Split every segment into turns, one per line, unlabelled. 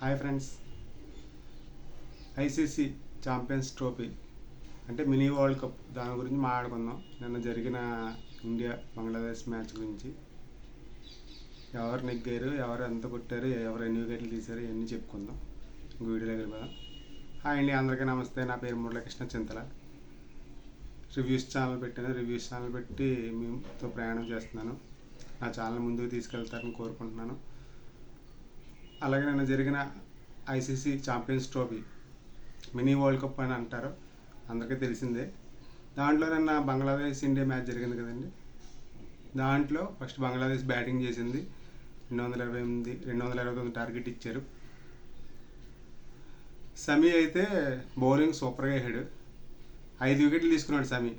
Hi friends. ICC Champions Trophy అంటే mini world cup దాని గురించి మాట్లాడుకుందాం. నిన్న జరిగిన ఇండియా బంగ్లాదేశ్ మ్యాచ్ గురించి. ఎవరు నెగ్గారు ఎవరు ఎంత కొట్టారు ఎవరు ఎన్ని వికెట్లు తీశారు ఇవన్నీ చెప్పుకుందాం. ఇంక దగ్గర వెళ్ళిపోదాం హాయ్ అండి అందరికీ నమస్తే. నా పేరు మురళకృష్ణ చింతల. రివ్యూస్ ఛానల్ పెట్టాను రివ్యూస్ ఛానల్ పెట్టి మీతో ప్రయాణం చేస్తున్నాను. నా ఛానల్ ముందుకు తీసుకెళ్తారని కోరుకుంటున్నాను. అలాగే నిన్న జరిగిన ICC Champions Trophy mini World Cup అని అంటారు. అందరికీ తెలిసిందే. దాంట్లో నిన్న బంగ్లాదేశ్ ఇండియా మ్యాచ్ జరిగింది కదండి. దాంట్లో ఫస్ట్ బంగ్లాదేశ్ బ్యాటింగ్ చేసింది. రెండు వందల ఇరవై ఎనిమిది రెండు వందల ఇరవై తొమ్మిది టార్గెట్ ఇచ్చారు. సమీ అయితే బౌలింగ్ సూపర్గా వేసాడు. ఐదు వికెట్లు తీసుకున్నాడు సమీ.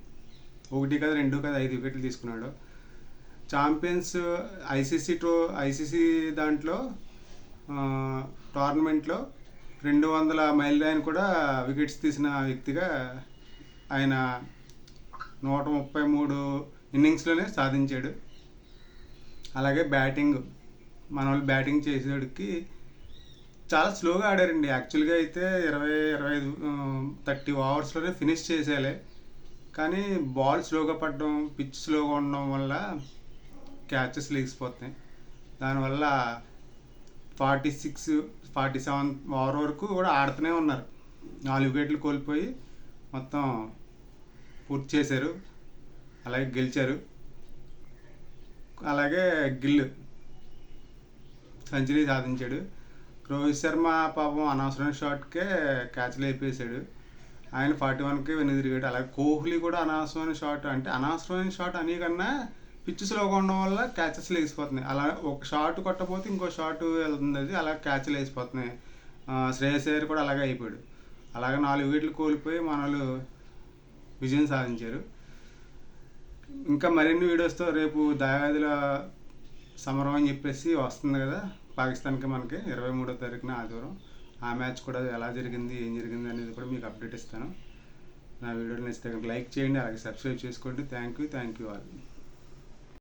ఒకటి కదా రెండు కదా ఐదు వికెట్లు తీసుకున్నాడు. ఛాంపియన్స్ ఐసీసీ ట్రో ఐసీసీ దాంట్లో టోర్నమెంట్లో రెండు వందల మైల్ లైన్ కూడా వికెట్స్ తీసిన వ్యక్తిగా ఆయన నూట ముప్పై మూడు ఇన్నింగ్స్లోనే సాధించాడు. అలాగే బ్యాటింగ్ మన వాళ్ళు బ్యాటింగ్ చేసేవాడికి చాలా స్లోగా ఆడారండి. యాక్చువల్గా అయితే ఇరవై ఇరవై ఐదు థర్టీ ఓవర్స్లోనే ఫినిష్ చేసేయాలి. కానీ బాల్ స్లోగా పడడం పిచ్ స్లోగా ఉండడం వల్ల క్యాచెస్ లేచిపోతున్నాయి. దానివల్ల forty six forty seven over వరకు కూడా ఆడుతూనే ఉన్నారు. నాలుగు వికెట్లు కోల్పోయి మొత్తం పూర్తి చేశారు. అలాగే గెలిచారు. అలాగే గిల్ సెంచరీ సాధించాడు. రోహిత్ శర్మ పాపం అనవసరమైన షాట్కే క్యాచ్లు అయిపోయాడు ఆయన ఫార్టీ వన్కి వెనుదిరిగాడు అలాగే కోహ్లీ కూడా అనవసరమైన షాట్ అంటే అనవసరమైన షాట్ అనే కన్నా పిచ్ స్లోగా ఉండడం వల్ల క్యాచెస్ లేచిపోతున్నాయి అలా ఒక షాట్ కొట్టకపోతే ఇంకో షాట్ వెళ్తుంది అది అలా క్యాచ్లు వేసిపోతున్నాయి. శ్రేయస్ అయ్యర్ కూడా అలాగే అయిపోయాడు. అలాగే నాలుగు వికెట్లు కోల్పోయి మన వాళ్ళు విజయం సాధించారు. ఇంకా మరిన్ని వీడియోస్తో రేపు దాయాదిల సమరం అని చెప్పేసి వస్తుంది కదా. పాకిస్తాన్కి మనకి ఇరవై మూడో తారీఖున ఆదివారం. ఆ మ్యాచ్ కూడా ఎలా జరిగింది ఏం జరిగింది అనేది కూడా మీకు అప్డేట్ ఇస్తాను. నా వీడియోని ఇస్తే లైక్ చేయండి అలాగే సబ్స్క్రైబ్ చేసుకోండి. Thank you thank you all.